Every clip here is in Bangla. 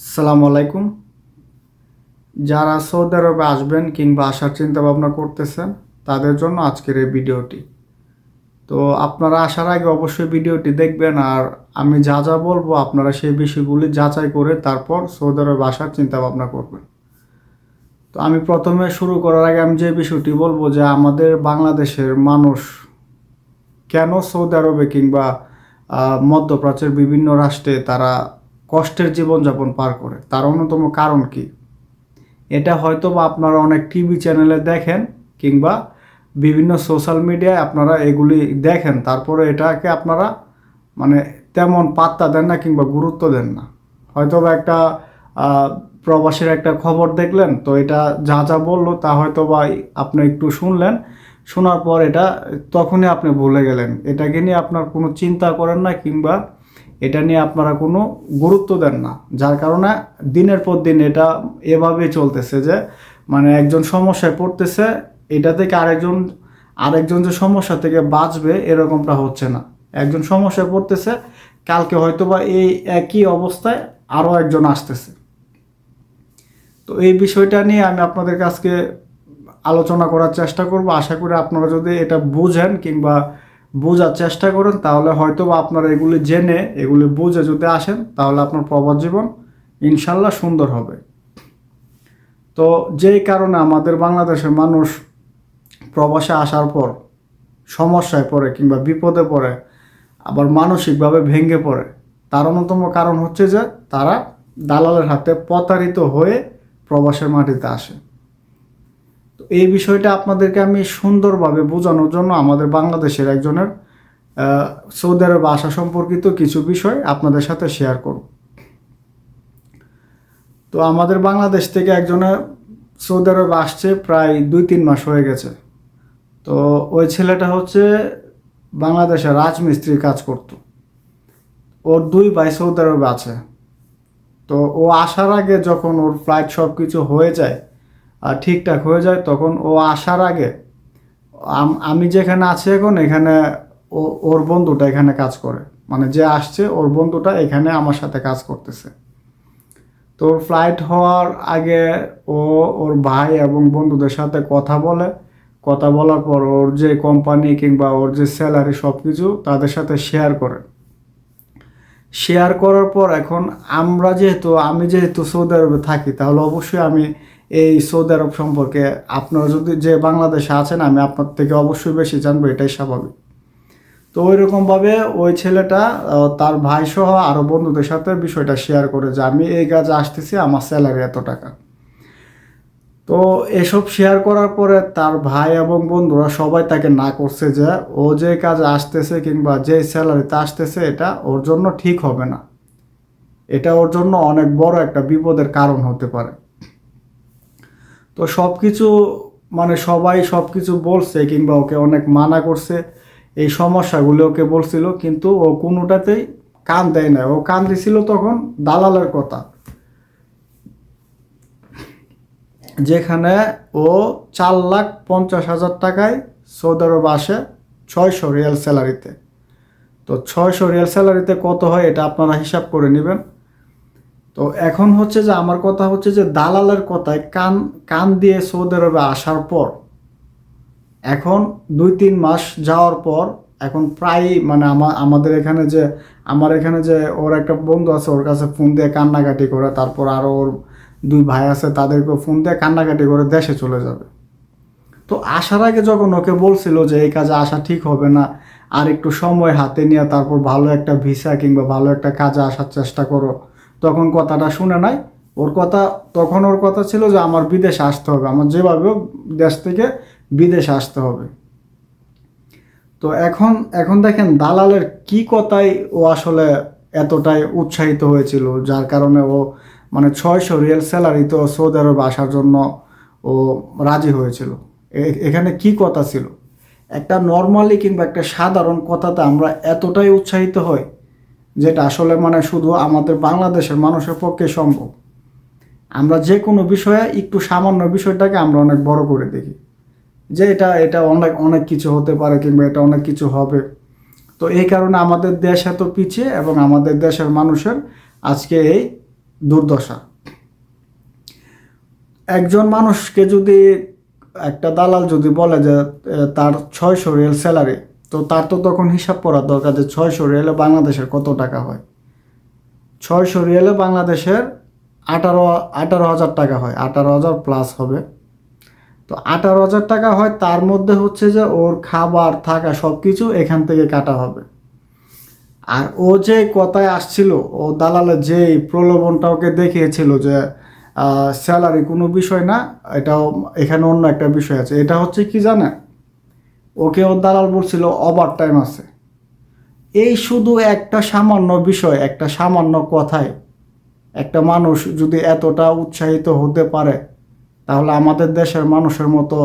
সালাম আলাইকুম। যারা সৌদি আরবে আসবেন কিংবা আসার চিন্তা ভাবনা করতেছেন, তাদের জন্য আজকের এই ভিডিওটি। তো আপনারা আসার আগে অবশ্যই ভিডিওটি দেখবেন, আর আমি যা যা বলব আপনারা সেই বিষয়গুলি যাচাই করে তারপর সৌদি আরবে আসার চিন্তা ভাবনা করবেন। তো আমি প্রথমে শুরু করার আগে আমি যে বিষয়টি বলব যে আমাদের বাংলাদেশের মানুষ কেন সৌদি আরবে কিংবা মধ্যপ্রাচ্যের বিভিন্ন রাষ্ট্রে তারা কষ্টের জীবনযাপন পার করে। তার অন্যতম কারণ কি? এটা হয়তো বা আপনারা অনেক টিভি চ্যানেলে দেখেন কিংবা বিভিন্ন সোশ্যাল মিডিয়ায় আপনারা এগুলি দেখেন। তারপরে এটাকে আপনারা মানে তেমন পাত্তা দেন না কিংবা গুরুত্ব দেন না। হয়তো বা একটা প্রবাসের একটা খবর দেখলেন, তো এটা যা যা বলল তা হয়তো বা আপনি একটু শুনলেন। শোনার পর এটা তখনই আপনি ভুলে গেলেন। এটাকে নিয়ে আপনার কোনো চিন্তা করেন না কিংবা এটা নিয়ে আপনারা কোনো গুরুত্ব দেন না। যার কারণে দিনের পর দিন এটা এভাবে চলতেছে যে মানে একজন সমস্যায় পড়তেছে, এটা থেকে আরেকজন আরেকজন যে সমস্যা থেকে বাঁচবে এরকমটা হচ্ছে না। একজন সমস্যায় পড়তেছে, কালকে হয়তো বা এই একই অবস্থায় আরও একজন আসতেছে। তো এই বিষয়টা নিয়ে আমি আপনাদের কাছকে আলোচনা করার চেষ্টা করব। আশা করি আপনারা যদি এটা বুঝেন কিংবা বোঝার চেষ্টা করেন, তাহলে হয়তো বা আপনারা এগুলি জেনে, এগুলি বুঝে যদি আসেন, তাহলে আপনার প্রবাস জীবন ইনশাল্লাহ সুন্দর হবে। তো যেই কারণে আমাদের বাংলাদেশের মানুষ প্রবাসে আসার পর সমস্যায় পড়ে কিংবা বিপদে পড়ে, আবার মানসিকভাবে ভেঙে পড়ে, তার অন্যতম কারণ হচ্ছে যে তারা দালালের হাতে প্রতারিত হয়ে প্রবাসের মাটিতে আসে। এই বিষয়টা আপনাদেরকে আমি সুন্দরভাবে বোঝানোর জন্য আমাদের বাংলাদেশের একজনের সৌদি আরবে আসা সম্পর্কিত কিছু বিষয় আপনাদের সাথে শেয়ার করব। তো আমাদের বাংলাদেশ থেকে একজনের সৌদি আরবে আসছে প্রায় দুই তিন মাস হয়ে গেছে। তো ওই ছেলেটা হচ্ছে বাংলাদেশে রাজমিস্ত্রি কাজ করতো। ওর দুই ভাই সৌদি আরবে আছে। তো ও আসার আগে যখন ওর ফ্লাইট সব কিছু হয়ে যায় ঠিকঠাক হয়ে যায়, তখন ও আসার আগে আম- যেখানে আছি এখন, এখানে ওর বন্ধুটা এখানে কাজ করে। মানে যে আসছে, ওর বন্ধুটা এখানে আমার সাথে কাজ করতেছে। তো ফ্লাইট হওয়ার আগে ও ওর ভাই এবং বন্ধুদের সাথে কথা বলে। কথা বলার পর ওর যে কোম্পানি কিংবা ওর যে স্যালারি সব কিছু তাদের সাথে শেয়ার করে। শেয়ার করার পর এখন আমরা যেহেতু, আমি যেহেতু সৌদি আরবে থাকি, তাহলে অবশ্যই আমি এই সৌদি আরব সম্পর্কে আপনারা যদি যে বাংলাদেশে আছেন, আমি আপনার থেকে অবশ্যই বেশি জানব, এটাই স্বাভাবিক। তো ওই রকমভাবে ওই ছেলেটা তার ভাই সহ আরও বন্ধুদের সাথে বিষয়টা শেয়ার করে যে, আমি এই কাজে আসতেছি, আমার স্যালারি এত টাকা। তো এসব শেয়ার করার পরে তার ভাই এবং বন্ধুরা সবাই তাকে না করছে যে, ও যে কাজে আসতেছে কিংবা যে স্যালারিতে আসতেছে, এটা ওর জন্য ঠিক হবে না। এটা ওর জন্য অনেক বড় একটা বিপদের কারণ হতে পারে। তো সব কিছু মানে সবাই সব কিছু বলছে কিংবা ওকে অনেক মানা করছে, এই সমস্যাগুলো ওকে বলছিল, কিন্তু ও কোনোটাতেই কান দেয় না ও কান দিছিল তখন দালালের কথা। যেখানে ও চার লাখ পঞ্চাশ হাজার টাকায় সৌদি আরব আসে ছয়শো রিয়াল স্যালারিতে। তো ছয়শো রিয়াল স্যালারিতে কত হয় এটা আপনারা হিসাব করে নেবেন। তো এখন হচ্ছে যে আমার কথা হচ্ছে যে দালালের কথায় কান কান দিয়ে সৌদি আরবে আসার পর, এখন দুই তিন মাস যাওয়ার পর, এখন প্রায় মানে আমা- আমাদের এখানে যে, আমার এখানে যে ওর একটা বন্ধু আছে, ওর কাছে ফোন দিয়ে কান্নাকাটি করে, তারপর আরও ওর দুই ভাই আছে তাদেরকে ফোন দিয়ে কান্নাকাটি করে দেশে চলে যাবে। তো আসার আগে যখন ওকে বলছিল যে এই কাজে আসা ঠিক হবে না, আর একটু সময় হাতে নিয়ে তারপর ভালো একটা ভিসা কিংবা ভালো একটা কাজে আসার চেষ্টা করো তখন কথাটা শুনে নাই। ওর কথা, তখন ওর কথা ছিল যে আমার বিদেশে আসতে হবে। আমার যেভাবে দেশ থেকে বিদেশে আসতে হবে। তো এখন এখন দেখেন দালালের কি কথায় ও আসলে এতটাই উৎসাহিত হয়েছিল, যার কারণে ও মানে ছয়শো রিয়েল স্যালারি তো সৌদি আরবে আসার জন্য ও রাজি হয়েছিল। এখানে কি কথা ছিল? একটা নর্মালি কিংবা একটা সাধারণ কথাতে আমরা এতটাই উৎসাহিত হই যেটা আসলে মানে শুধু আমাদের বাংলাদেশের মানুষের পক্ষে সম্ভব। আমরা যে কোনো বিষয়ে একটু সামান্য বিষয়টাকে আমরা অনেক বড় করে দেখি। যে এটা এটা অনেক অনেক কিছু হতে পারে কিংবা এটা অনেক কিছু হবে। তো এই কারণে আমাদের দেশ এত পিছিয়ে এবং আমাদের দেশের মানুষের আজকে এই দুর্দশা। একজন মানুষকে যদি একটা দালাল যদি বলে যে তার ছয়শো রিয়েল স্যালারি তো তার তো তখন হিসাব করার দরকার যে ছয়শো রিয়েলে বাংলাদেশের কত টাকা হয়? ছয়শো রিয়েলে বাংলাদেশের আঠারো আঠারো হাজার টাকা হয়। আঠারো হাজার প্লাস হবে। তো আঠারো হাজার টাকা হয়, তার মধ্যে হচ্ছে যে ওর খাবার থাকা সব কিছু এখান থেকে কাটা হবে। আর ও যে কথায় আসছিল, ও দালালে যে প্রলোভনটা ওকে দেখিয়েছিল যে স্যালারি কোনো বিষয় না, এটাও এখানে অন্য একটা বিষয় আছে। এটা হচ্ছে কি জানে ওকে ওর দালাল বলছিল ওভার টাইম আছে। এই শুধু একটা সামান্য বিষয়, একটা সামান্য কথায় একটা মানুষ যদি এতটা উৎসাহিত হতে পারে, তাহলে আমাদের দেশের মানুষের মতো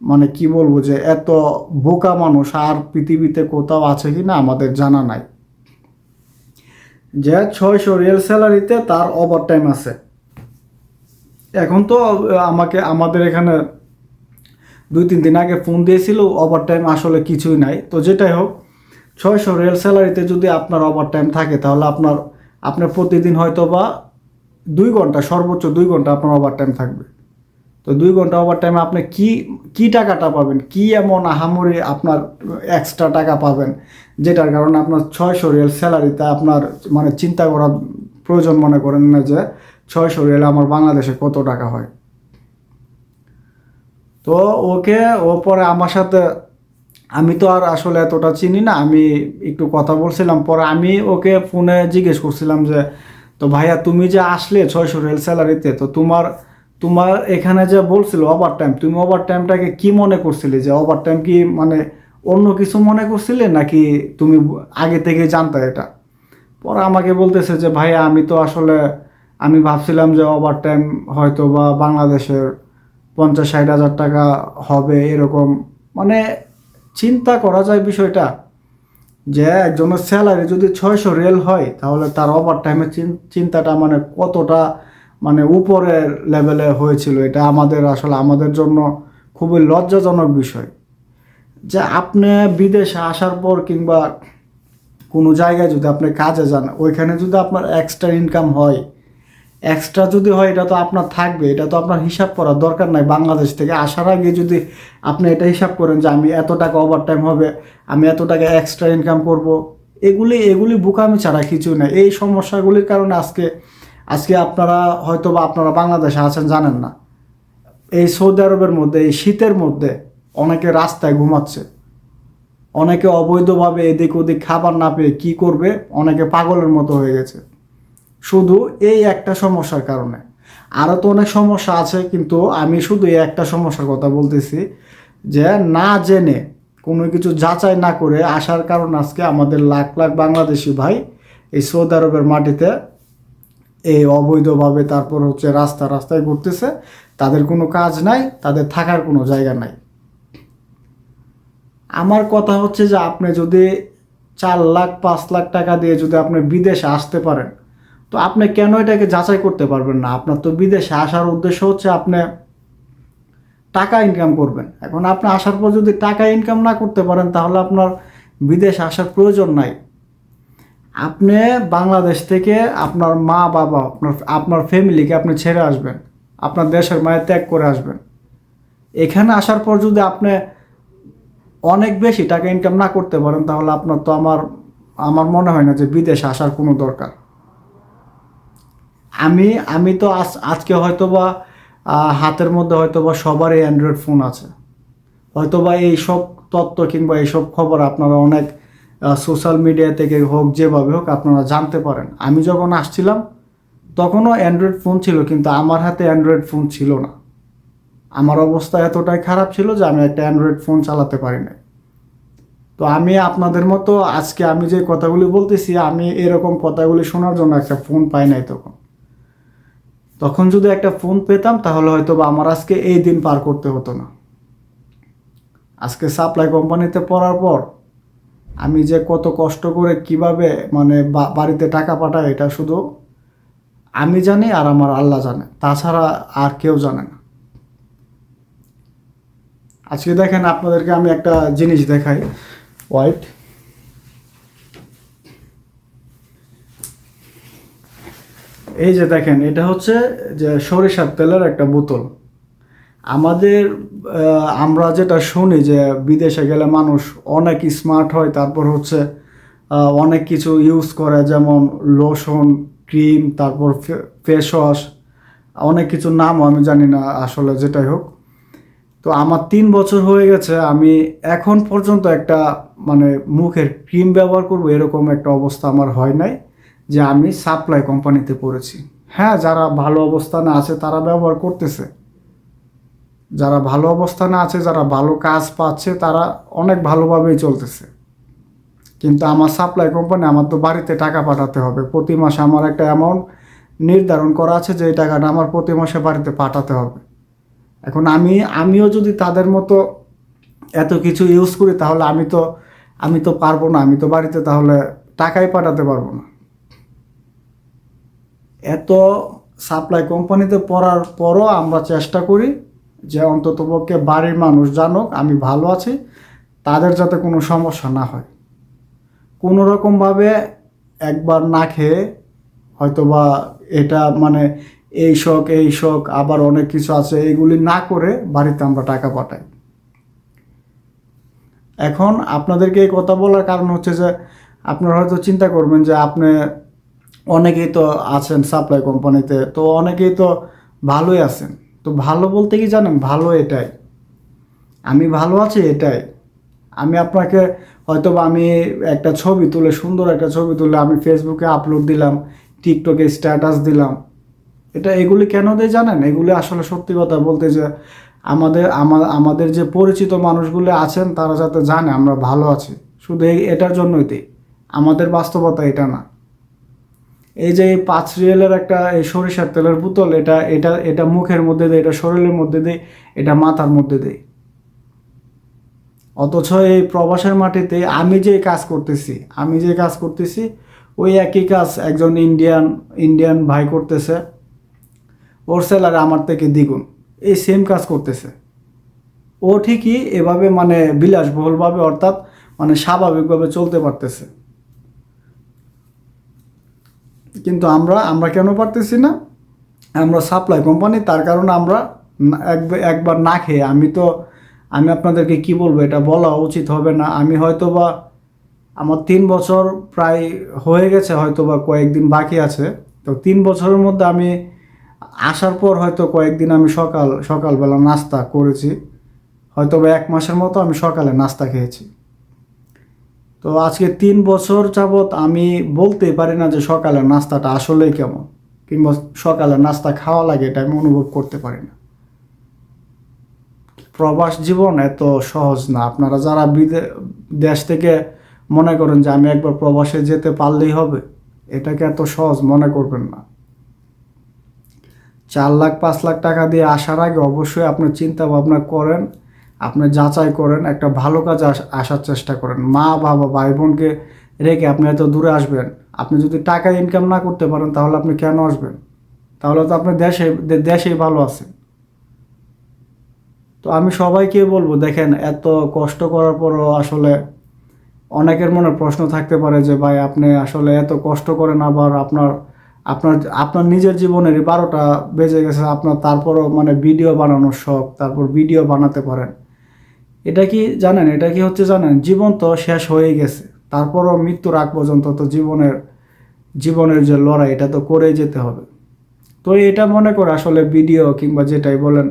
মানে কি বলব যে, এত বোকা মানুষ আর পৃথিবীতে কোথাও আছে কি না আমাদের জানা নাই। যে ছয়শো রিয়েল স্যালারিতে তার ওভার টাইম আছে। এখন তো আমাকে, আমাদের এখানে দুই, তিন দিন আগে ফোন দিয়েছিল ওভার টাইম আসলে কিছুই নাই। তো যেটাই হোক, ছয়শো রিয়েল স্যালারিতে যদি আপনার ওভার টাইম থাকে, তাহলে আপনার আপনার প্রতিদিন হয়তো বা দুই ঘণ্টা, সর্বোচ্চ দুই ঘণ্টা আপনার ওভার টাইম থাকবে। তো দুই ঘণ্টা ওভার টাইমে আপনি কি কি টাকাটা পাবেন? কি এমন আহামরি আপনার এক্সট্রা টাকা পাবেন? যেটার কারণে আপনার ছয়শো রিয়েল স্যালারিতে আপনার মানে চিন্তা করার প্রয়োজন মনে করেন না যে, ছয়শো রিয়েল আমার বাংলাদেশে কত টাকা হয়। তো ওকে ও পরে আমার সাথে, আমি তো আর আসলে এতটা চিনি না, আমি একটু কথা বলছিলাম, পরে আমি ওকে ফোনে জিজ্ঞেস করছিলাম যে, তো ভাইয়া তুমি যে আসলে ছয়শো রেল স্যালারিতে, তো তোমার তোমার এখানে যে বলছিল ওভার টাইম তুমি ওভার টাইমটাকে কি মনে করছিলে? যে ওভার টাইম কি মানে অন্য কিছু মনে করছিলে, নাকি তুমি আগে থেকে জানতে এটা? পরে আমাকে বলতেছে যে, ভাইয়া, আমি তো আসলে, আমি ভাবছিলাম যে ওভার টাইম হয়তো বা বাংলাদেশের পঞ্চাশ, ষাট হাজার টাকা হবে এরকম। মানে চিন্তা করা যায় বিষয়টা যে একজনের স্যালারি যদি ছয়শো রেল হয়, তাহলে তার ওভার টাইমের চিন্তাটা মানে কতটা মানে উপরের লেভেলে হয়েছিল? এটা আমাদের আসলে আমাদের জন্য খুবই লজ্জাজনক বিষয়। যে আপনি বিদেশে আসার পর কিংবা কোনো জায়গায় যদি আপনি কাজে যান, ওইখানে যদি আপনার এক্সট্রা ইনকাম হয় এক্সট্রা যদি হয়, এটা তো আপনার থাকবে। এটা তো আপনার হিসাব করার দরকার নাই বাংলাদেশ থেকে। আসার আগে যদি আপনি এটা হিসাব করেন যে আমি এত টাকা ওভার টাইম হবে, আমি এত টাকা এক্সট্রা ইনকাম করব, এগুলি এগুলি বোকামি ছাড়া কিছু না এই সমস্যাগুলির কারণে আজকে আজকে আপনারা হয়তো বা আপনারা বাংলাদেশে আছেন, জানেন না। এই সৌদি আরবের মধ্যে, এই শীতের মধ্যে অনেকে রাস্তায় ঘুমাচ্ছে। অনেকে অবৈধভাবে এদিক ওদিক খাবার না পেয়ে কী করবে? অনেকে পাগলের মতো হয়ে গেছে। শুধু এই একটা সমস্যার কারণে। আরও তো অনেক সমস্যা আছে, কিন্তু আমি শুধু এই একটা সমস্যার কথা বলতেছি যে না জেনে কোনো কিছু যাচাই না করে আসার কারণে আজকে আমাদের লাখ লাখ বাংলাদেশি ভাই এই সৌদি আরবের মাটিতে এই অবৈধভাবে তারপর হচ্ছে রাস্তা রাস্তায় ঘুরতেছে, তাদের কোনো কাজ নাই, তাদের থাকার কোনো জায়গা নাই। আমার কথা হচ্ছে যে আপনি যদি চার লাখ, পাঁচ লাখ টাকা দিয়ে যদি আপনি বিদেশে আসতে পারেন তো আপনি কেন এটাকে যাচাই করতে পারবেন না? আপনার তো বিদেশে আসার উদ্দেশ্য হচ্ছে আপনি টাকা ইনকাম করবেন। এখন আপনি আসার পর যদি টাকা ইনকাম না করতে পারেন, তাহলে আপনার বিদেশে আসার প্রয়োজন নাই। আপনি বাংলাদেশ থেকে আপনার মা বাবা, আপনার আপনার ফ্যামিলিকে আপনি ছেড়ে আসবেন। আপনার দেশের মায়ের ত্যাগ করে আসবেন। এখানে আসার পর যদি আপনি অনেক বেশি টাকা ইনকাম না করতে পারেন, তাহলে আপনার তো আমার আমার মনে হয় না যে বিদেশে আসার কোনো দরকার। আমি আমি তো আজ, আজকে হয়তো বা হাতের মধ্যে হয়তো বা সবারই অ্যান্ড্রয়েড ফোন আছে। হয়তো বা এইসব তত্ত্ব কিংবা এইসব খবর আপনারা অনেক সোশ্যাল মিডিয়া থেকে হোক, যেভাবে হোক আপনারা জানতে পারেন। আমি যখন আসছিলাম, তখনও অ্যান্ড্রয়েড ফোন ছিল, কিন্তু আমার হাতে অ্যান্ড্রয়েড ফোন ছিল না। আমার অবস্থা এতটাই খারাপ ছিল যে আমি একটা অ্যান্ড্রয়েড ফোন চালাতে পারি না তো আমি আপনাদের মতো আজকে আমি যে কথাগুলি বলতেছি, আমি এরকম কথাগুলি শোনার জন্য একটা ফোন পাই নাই তখন। তখন যদি একটা ফোন পেতাম, তাহলে হয়তো বা আমার আজকে এই দিন পার করতে হতো না। আজকে সাপ্লাই কোম্পানিতে পড়ার পর আমি যে কত কষ্ট করে কীভাবে মানে বাড়িতে টাকা পাঠাই এটা শুধু আমি জানি আর আমার আল্লাহ জানে। তাছাড়া আর কেউ জানে না। আজকে দেখেন আপনাদেরকে আমি একটা জিনিস দেখাই। হোয়াইট এই যে দেখেন, এটা হচ্ছে যে সরিষার তেলের একটা বোতল। আমাদের আমরা যেটা শুনি যে বিদেশে গেলে মানুষ অনেক স্মার্ট হয়, তারপর হচ্ছে অনেক কিছু ইউজ করে, যেমন লোশন ক্রিম তারপর ফেস ওয়াশ অনেক কিছু নামও আমি জানি না আসলে যেটাই হোক। তো আমার তিন বছর হয়ে গেছে, আমি এখন পর্যন্ত একটা মানে মুখের ক্রিম ব্যবহার করব, এরকম একটা অবস্থা আমার হয় নাই। যে আমি সাপ্লাই কোম্পানিতে পড়েছি। হ্যাঁ যারা ভালো অবস্থানে আছে তারা ব্যবহার করতেছে। যারা ভালো অবস্থানে আছে, যারা ভালো কাজ পাচ্ছে, তারা অনেক ভালোভাবেই চলতেছে। কিন্তু আমার সাপ্লাই কোম্পানি আমার তো বাড়িতে টাকা পাঠাতে হবে। প্রতি মাসে আমার একটা অ্যামাউন্ট নির্ধারণ করা আছে যে এই টাকাটা আমার প্রতি মাসে বাড়িতে পাঠাতে হবে। এখন আমি, আমিও যদি তাদের মতো এত কিছু ইউজ করি তাহলে আমি তো আমি তো পারব না। আমি তো বাড়িতে তাহলে টাকাই পাঠাতে পারব না। এত সাপ্লাই কোম্পানিতে পড়ার পরও আমরা চেষ্টা করি যে অন্ততপক্ষে বাড়ির মানুষ জানুক, আমি ভালো আছি, তাদের যাতে কোনো সমস্যা না হয়। কোনো রকমভাবে একবার না খেয়ে হয়তো বা এটা মানে এই শখ এই শখ, আবার অনেক কিছু আছে, এগুলি না করে বাড়িতে আমরা টাকা পাঠাই। এখন আপনাদেরকে এই কথা বলার কারণ হচ্ছে যে, আপনারা হয়তো চিন্তা করবেন যে আপনি অনেকেই তো আছেন সাপ্লাই কোম্পানিতে তো অনেকেই তো ভালোই আছেন। তো ভালো বলতে কি জানেন? ভালো এটাই। আমি ভালো আছি এটাই। আমি আপনাকে হয়তো আমি একটা ছবি তুলে, সুন্দর একটা ছবি তুলে আমি ফেসবুকে আপলোড দিলাম টিকটকে স্ট্যাটাস দিলাম। এটা এগুলি কেন দেয় জানেন? এগুলি আসলে সত্যি কথা বলতে যে আমাদের আমাদের যে পরিচিত মানুষগুলো আছেন, তারা যাতে জানে আমরা ভালো আছি। শুধু এটার জন্যই দিই। আমাদের বাস্তবতা এটা না। এই যে পাঁচ রিয়েলের একটা এই সরিষার তেলের বোতল, এটা এটা এটা মুখের মধ্যে দেয়, এটা শরীরের মধ্যে দেয়, এটা মাথার মধ্যে দেয়। অথচ এই প্রবাসের মাটিতে আমি যে কাজ করতেছি, আমি যে কাজ করতেছি, ওই একই কাজ একজন ইন্ডিয়ান ইন্ডিয়ান ভাই করতেছে, ওর স্যালারি আমার থেকে দ্বিগুণ, এই সেম কাজ করতেছে। ও ঠিকই এভাবে মানে বিলাসবহুলভাবে অর্থাৎ মানে স্বাভাবিকভাবে চলতে পারতেছে। কিন্তু আমরা আমরা কেন পারতেছি না? আমরা সাপ্লাই কোম্পানি তার কারণে আমরা একবার না খেয়ে, আমি তো, আমি আপনাদেরকে কি বলব, এটা বলা উচিত হবে না। আমি হয়তো বা আমার তিন বছর প্রায় হয়ে গেছে হয়তো বা কয়েকদিন বাকি আছে। তো তিন বছরের মধ্যে আমি আসার পর হয়তো কয়েকদিন আমি সকাল, সকালবেলা নাস্তা করেছি। হয়তো বা এক মাসের মতো আমি সকালে নাস্তা খেয়েছি। তো আজকে তিন বছর যাবৎ আমি বলতেই পারি না যে সকালের নাস্তাটা আসলেই কেমন, কিংবা সকালে নাস্তা খাওয়া লাগে এটা আমি অনুভব করতে পারি না। প্রবাস জীবন এত সহজ না। আপনারা যারা দেশ থেকে মনে করেন যে আমি একবার প্রবাসে যেতে পারলেই হবে, এটাকে এত সহজ মনে করবেন না। চার লাখ, পাঁচ লাখ টাকা দিয়ে আসার আগে অবশ্যই আপনি চিন্তা ভাবনা করেন আপনি যাচাই করেন, একটা ভালো কাজে আস- আসার চেষ্টা করেন। মা, বাবা ভাই বোনকে রেখে আপনি এত দূরে আসবেন। আপনি যদি টাকা ইনকাম না করতে পারেন, তাহলে আপনি কেন আসবেন? তাহলে তো আপনি দেশে দেশেই ভালো আছেন তো আমি সবাইকে বলব, দেখেন, এত কষ্ট করার পরও আসলে অনেকের মনে প্রশ্ন থাকতে পারে যে, ভাই, আপনি আসলে এত কষ্ট করেন আবার আপনার আপনার আপনার নিজের জীবনেরই বারোটা বেজে গেছে, আপনার তারপরও মানে ভিডিও বানানোর শখ, তারপর ভিডিও বানাতে পারেন। এটা কি জানেন? এটা কি হচ্ছে জানেন? জীবন তো শেষ হয়ে গেছে। তারপরও মৃত্যুর আগ পর্যন্ত তো জীবনের জীবনের যে লড়াই, এটা তো করেই যেতে হবে। তো এটা মনে করে আসলে ভিডিও কিংবা যেটাই বলেন,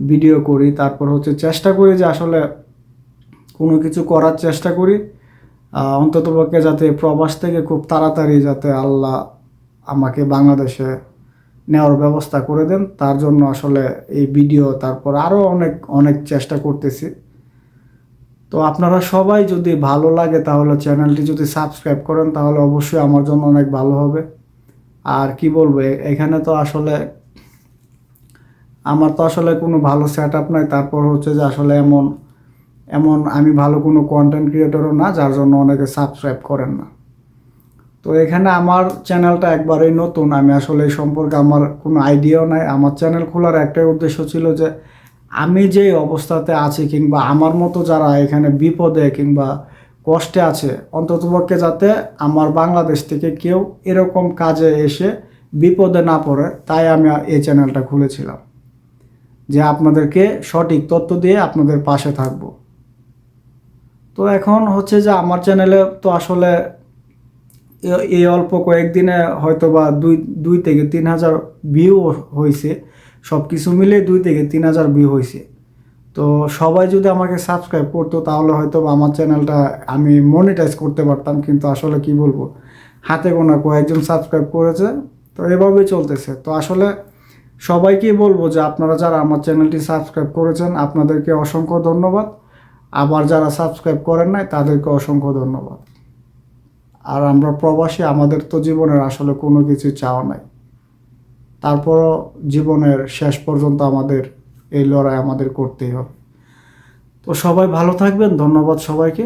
ভিডিও করি, তারপর হচ্ছে চেষ্টা করি যে আসলে কোনো কিছু করার চেষ্টা করি। অন্ততপক্ষে যাতে প্রবাস থেকে খুব তাড়াতাড়ি যাতে আল্লাহ আমাকে বাংলাদেশে নেওয়ার ব্যবস্থা করে দেন। তার জন্য আসলে এই ভিডিও, তারপর আরও অনেক অনেক চেষ্টা করতেছি। তো আপনারা সবাই যদি ভালো লাগে তাহলে চ্যানেলটি যদি সাবস্ক্রাইব করেন, তাহলে অবশ্যই আমার জন্য অনেক ভালো হবে। আর কি বলব এখানে তো আসলে আমার তো আসলে কোনো ভালো সেট আপ নাই। তারপর হচ্ছে যে আসলে এমন এমন আমি ভালো কোনো কন্টেন্ট ক্রিয়েটরও না, যার জন্য অনেকে সাবস্ক্রাইব করেন না। তো এখানে আমার চ্যানেলটা একবারেই নতুন। আমি আসলে এই সম্পর্কে আমার কোনো আইডিয়াও নাই। আমার চ্যানেল খোলার একটাই উদ্দেশ্য ছিল যে আমি যে অবস্থাতে আছি কিংবা আমার মতো যারা এখানে বিপদে কিংবা কষ্টে আছে, অন্ততপক্ষে যাতে আমার বাংলাদেশ থেকে কেউ এরকম কাজে এসে বিপদে না পড়ে, তাই আমি এই চ্যানেলটা খুলেছিলাম। যে আপনাদেরকে সঠিক তথ্য দিয়ে আপনাদের পাশে থাকব। তো এখন হচ্ছে যে আমার চ্যানেলে তো আসলে এই অল্প কয়েকদিনে হয়তো বা দুই দুই থেকে তিন হাজার ভিউ হয়েছে সব কিছু মিলে দুই থেকে তিন হাজার ভিউ হয়েছে তো সবাই যদি আমাকে সাবস্ক্রাইব করতো, তাহলে হয়তো আমার চ্যানেলটা আমি মনিটাইজ করতে পারতাম, কিন্তু আসলে কি বলব? হাতে গোনা কয়েকজন সাবস্ক্রাইব করেছে, তো এভাবেই চলতেছে। তো আসলে সবাইকেই বলব যে আপনারা যারা আমার চ্যানেলটি সাবস্ক্রাইব করেছেন, আপনাদেরকে অসংখ্য ধন্যবাদ। আবার যারা সাবস্ক্রাইব করেন নাই, তাদেরকে অসংখ্য ধন্যবাদ। আর আমরা প্রবাসী, আমাদের তো জীবনের আসলে কোনো কিছু চাওয়া নাই। তারপরও জীবনের শেষ পর্যন্ত আমাদের এই লড়াই আমাদের করতেই হবে। তো সবাই ভালো থাকবেন, ধন্যবাদ সবাইকে।